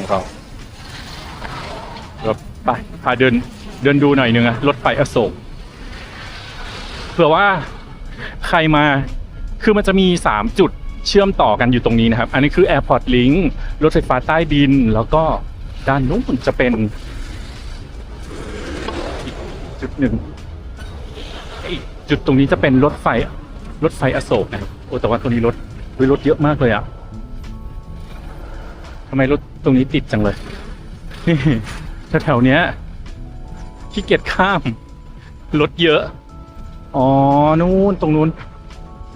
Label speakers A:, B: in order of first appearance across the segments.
A: ของเราราไปพาเดินเดินดูหน่อยนึงอะรถไฟอโศกเผื่อว่าใครมาคือมันจะมี 3 จุดเชื่อมต่อกันอยู่ตรงนี้นะครับ อันนี้คือ Airport Link รถไฟฟ้าใต้ดิน แล้วก็ด้านนู้นจะเป็นจุดหนึ่งจุดตรงนี้จะเป็นรถไฟรถไฟอโศกนะครับโอ้แต่ว่าตรงนี้รถเฮ้ยรถเยอะมากเลยอะำไมรถตรงนี้ติดจังเลยนี่แถวๆเนี้ยขี้เกียจข้ามรถเยอะ อ๋อ นู้นตรงนู้น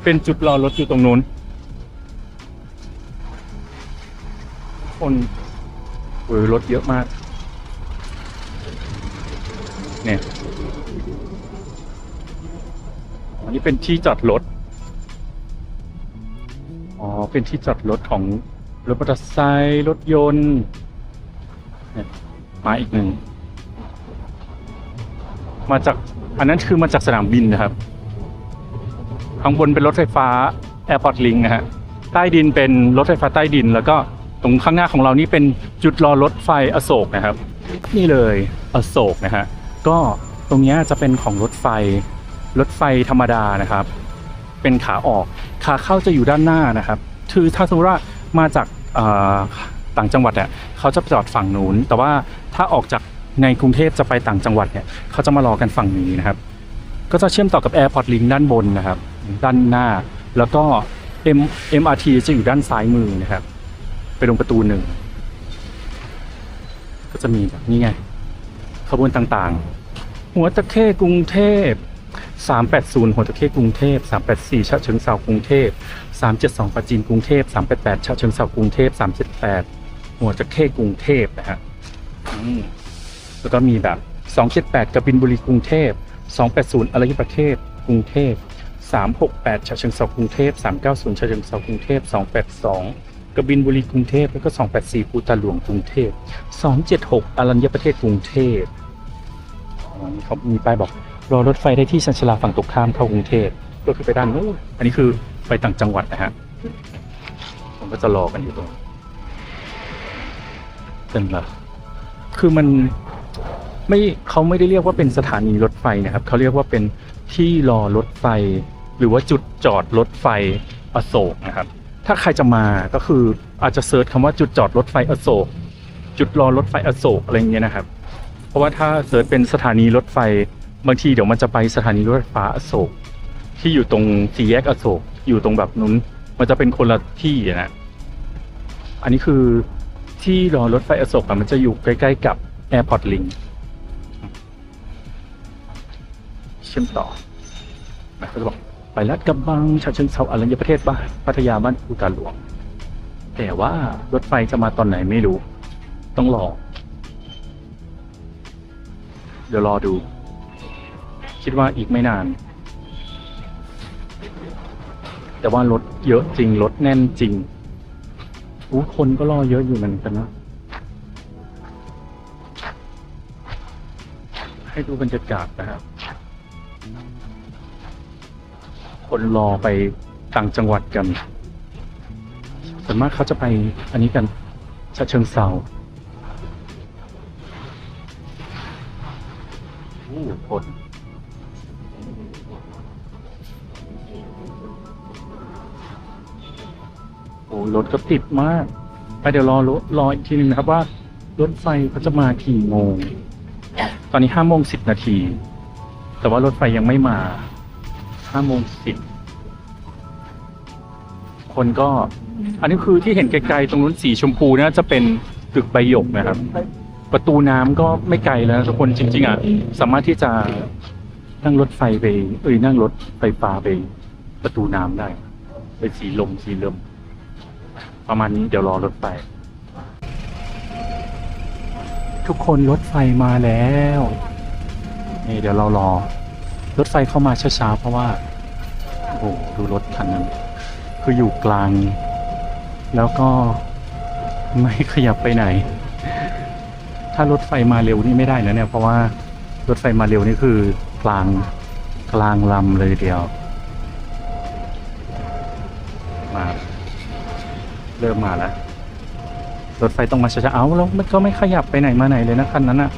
A: เป็นจุดรอรถอยู่ตรงนู้น คนเออรถเยอะมาก เนี่ย อันนี้เป็นที่จอดรถ อ๋อ เป็นที่จอดรถของ รถมอเตอร์ไซค์รถยนต์มาอีกหนึ่ง มาจากอันนั้นคือมาจากสนามบินนะครับ ข้างบนเป็นรถไฟฟ้า Airport Link นะฮะใต้ดินเป็นรถไฟฟ้าใต้ดิน แล้วก็ตรงข้างหน้าของเรานี่เป็นจุดรอรถไฟอโศกนะครับ นี่เลยอโศกนะฮะก็ตรงนี้จะเป็นของรถไฟรถไฟธรรมดานะครับ เป็นขาออกขาเข้าจะอยู่ด้านหน้านะครับคือถ้าสมมติว่ามาจาก ต่างจังหวัดเนี่ยเขาจะจอดฝั่งนู้นแต่ว่าถ้าออกจากในกรุงเทพจะไปต่างจังหวัดเนี่ยเขาจะมารอกันฝั่งนี้นะครับ ก็จะเชื่อมต่อกับ Airport Link ด้านบนนะครับ ด้านหน้า แล้วก็ M MRT จะอยู่ด้านซ้ายมือนะครับ ไปตรงประตูหนึ่งก็จะมีแบบนี้ไงขบวนต่างๆ หัวตะเข้กรุงเทพ 380หัวตะเข้กรุงเทพ384ฉะเชิงเซากรุงเทพ372ปราจีนกรุงเทพ388ฉะเชิงเซากรุงเทพ378หัวตะเข้กรุงเทพนะฮะแล้วก็มีแบบ278กบินบุรีกรุงเทพ280อรัญญประเทศกรุงเทพ368ฉะเชิงเซากรุงเทพ390ฉะเชิงเซากรุงเทพ282กบินบุรีกรุงเทพแล้วก็284ภูตาหลวงกรุงเทพ276อรัญญประเทศกรุงเทพมีเขามีป้ายบอก รอรถไฟได้ที่ชันชาลาฝั่งตรงข้ามเข้ากรุงเทพก็คือไปด้านนู้นอันนี้คือไปต่างจังหวัดนะฮะผมก็จะรอกันอยู่ตรงเป็นละคือมันไม่เขาไม่ได้เรียกว่าเป็นสถานีรถไฟนะครับเขาเรียกว่าเป็นที่รอรถไฟ หรือว่าจุดจอดรถไฟอโศกนะครับ ถ้าใครจะมาก็คืออาจจะเซิร์ชคำว่าจุดจอดรถไฟอโศก จุดรอรถไฟอโศกอะไรเงี้ยนะครับ เพราะว่าถ้าเซิร์ชเป็นสถานีรถไฟ บางทีเดี๋ยวมันจะไปสถานีรถไฟฟ้าอโศก ที่อยู่ตรงสี่แยกอโศก อยู่ตรงแบบนู้น มันจะเป็นคนละที่อะนะ อันนี้คือที่รอรถไฟอโศกอะมันจะอยู่ใกล้ ๆ กับ Airport Link เชื่อมต่อนะก็จะบอกไปลาดกระบังฉะเชิงเทราอรัญญประเทศบ้านพัทยาบ้านภูตาหลวง แต่ว่ารถไฟจะมาตอนไหนไม่รู้ ต้องรอ เดี๋ยวรอดู คิดว่าอีกไม่นาน แต่ว่ารถเยอะจริง รถแน่นจริงอู้คนก็รอเยอะอยู่เหมือนกันนะ ให้ดูบรรยากาศนะครับ คนรอไปต่างจังหวัดกันส่วนมากเขาจะไปอันนี้กันชะเชิงเซาอู้คน รถก็ติดมาก ไปเดี๋ยวรอรถรออีกทีหนึงนะครับว่า รถไฟเขาจะมากี่โมง ตอนนี้ห้าโมงสิบนาที แต่ว่ารถไฟยังไม่มาห้าโมงสิบคนก็ อันนี้คือที่เห็นไกลๆตรงนู้นสีชมพูนะจะเป็นตึกใบหยกนะครับ ประตูน้ำก็ไม่ไกลแล้วนะทุกคนจริง ๆอะสามารถที่จะนั่งรถไฟไปเอ้ยนั่งรถไฟฟ้าไปประตูน้ำได้ ไปสีลมสีเลม ประมาณนี้เดี๋ยวรอรถไฟ ทุกคนรถไฟมาแล้ว นี่เดี๋ยวเรารอ รถไฟเข้ามาช้าๆเพราะว่า โอ้โหดูรถคันนั้น คืออยู่กลาง แล้วก็ไม่ขยับไปไหน ถ้ารถไฟมาเร็วนี่ไม่ได้นะเนี่ยเพราะว่ารถไฟมาเร็วนี่คือกลางกลางลำเลยเดียว มา เริ่มมาแล้ว รถไฟต้องมาช้าๆ เอาแล้วมันก็ไม่ขยับไปไหนมาไหนเลยนะคันนั้นอะ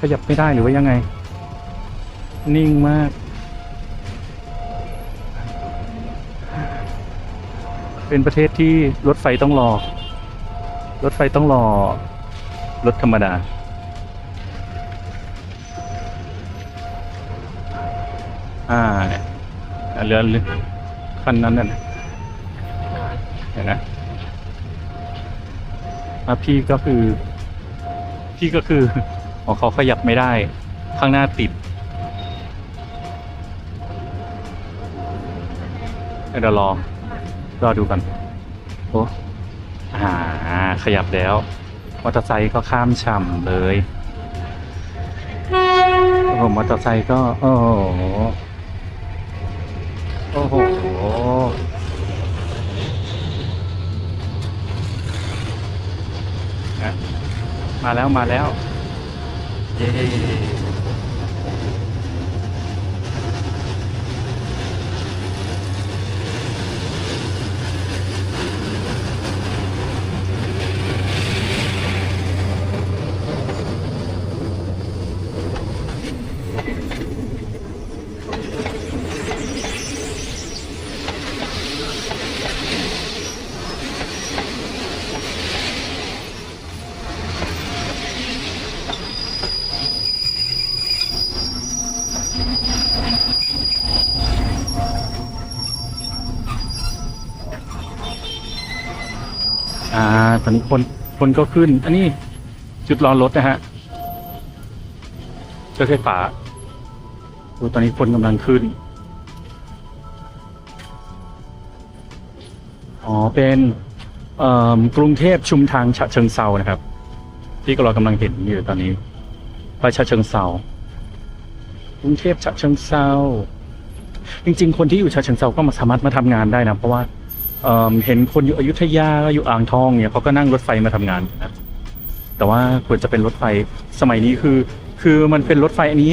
A: ขยับไม่ได้หรือว่ายังไง นิ่งมาก เป็นประเทศที่รถไฟต้องรอ รถไฟต้องรอ รถธรรมดาอ่าเนี่ยเรือเรือคันนั้นน่ะ เห็นนะพี่ก็คือ พี่ก็คือของเขาขยับไม่ได้ ข้างหน้าติดเดี๋ยวรอ รอดูกันโอ้อ่า ขยับแล้วมอเตอร์ไซค์ก็ข้ามช่ำเลยโอ้โหมอเตอร์ไซค์ก็ โอ้โหโอ้โห อะมาแล้วมาแล้ว เย้ ตอนนี้คนคนก็ขึ้น อันนี้จุดรอรถนะฮะรถไฟฟ้าดูตอนนี้คนกำลังขึ้น อ๋อ เป็นกรุงเทพชุมทางฉะเชิงเซานะครับ ที่เรากำลังเห็นอยู่ตอนนี้ ไปฉะเชิงเซากรุงเทพฉะเชิงเซาจริง ๆ คนที่อยู่ฉะเชิงเซาก็มาสามารถมาทำงานได้นะ เพราะว่า เเห็นคนอยู่อยุธยาอยู่อ่างทองเนี่ยเขาก็นั่งรถไฟมาทำงานนะแต่ว่าควรจะเป็นรถไฟสมัยนี้คือ คือมันเป็นรถไฟอันนี้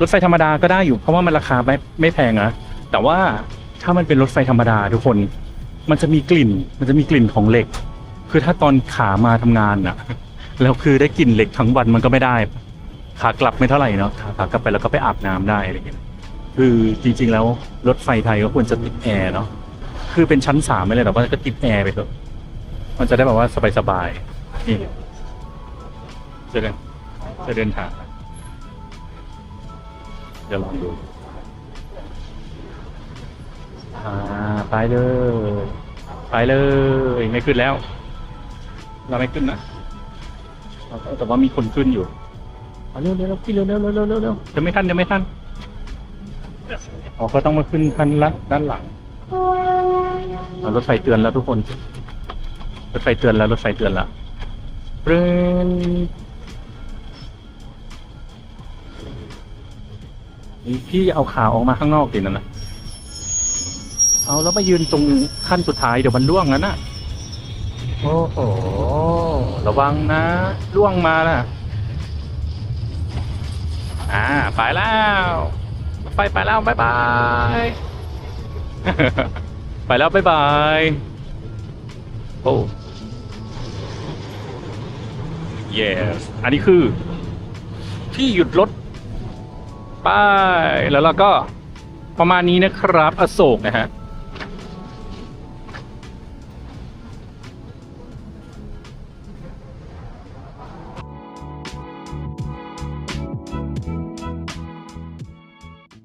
A: รถไฟธรรมดาก็ได้อยู่เพราะว่ามันราคาไม่ไม่แพงนะแต่ว่าถ้ามันเป็นรถไฟธรรมดาทุกคน มันจะมีกลิ่น มันจะมีกลิ่นของเหล็ก คือถ้าตอนขามาทำงานนะแล้วคือได้กลิ่นเหล็กทั้งวันมันก็ไม่ได้ ขากลับไม่เท่าไหร่เนาะขากลับไปแล้วก็ไปอาบน้ำได้อะไรอย่างเงี้ยคือจริง ๆ แล้วรถไฟไทยก็ควรจะติดแอร์เนาะ คือเป็นชั้นสามไม่เลยแต่ว่าก็ติดแอร์ไปเถอะมันจะได้แบบว่าสบายๆนี่จะเดินจะเดินทางเดี๋ยวลองดูอ่าไปเลย ไปเลยไม่ขึ้นแล้ว เราไม่ขึ้นนะแต่ว่ามีคนขึ้นอยู่เร็วเร็วเร็วพี่เร็วเร็วเร็วเร็วเร็วเร็วจะไม่ทันจะไม่ทันอ๋อก็ต้องมาขึ้นคันลัดด้านหลัง รถไฟเตือนแล้วทุกคน รถไฟเตือนแล้วรถไฟเตือนแล้วเรนนี่พี่เอาขาออกมาข้างนอกดินั่นนะเอาแล้วมายืนตรงขั้นสุดท้ายเดี๋ยวมันล่วงแล้วนะโอ้โห ระวังนะล่วงมานะอ่า ไปแล้ว ไปไปแล้วบายบาย ไปแล้วบายบาย โอ้ yes อันนี้คือ ที่หยุดรถป้ายแล้วเราก็ประมาณนี้นะครับ อโศกนะฮะ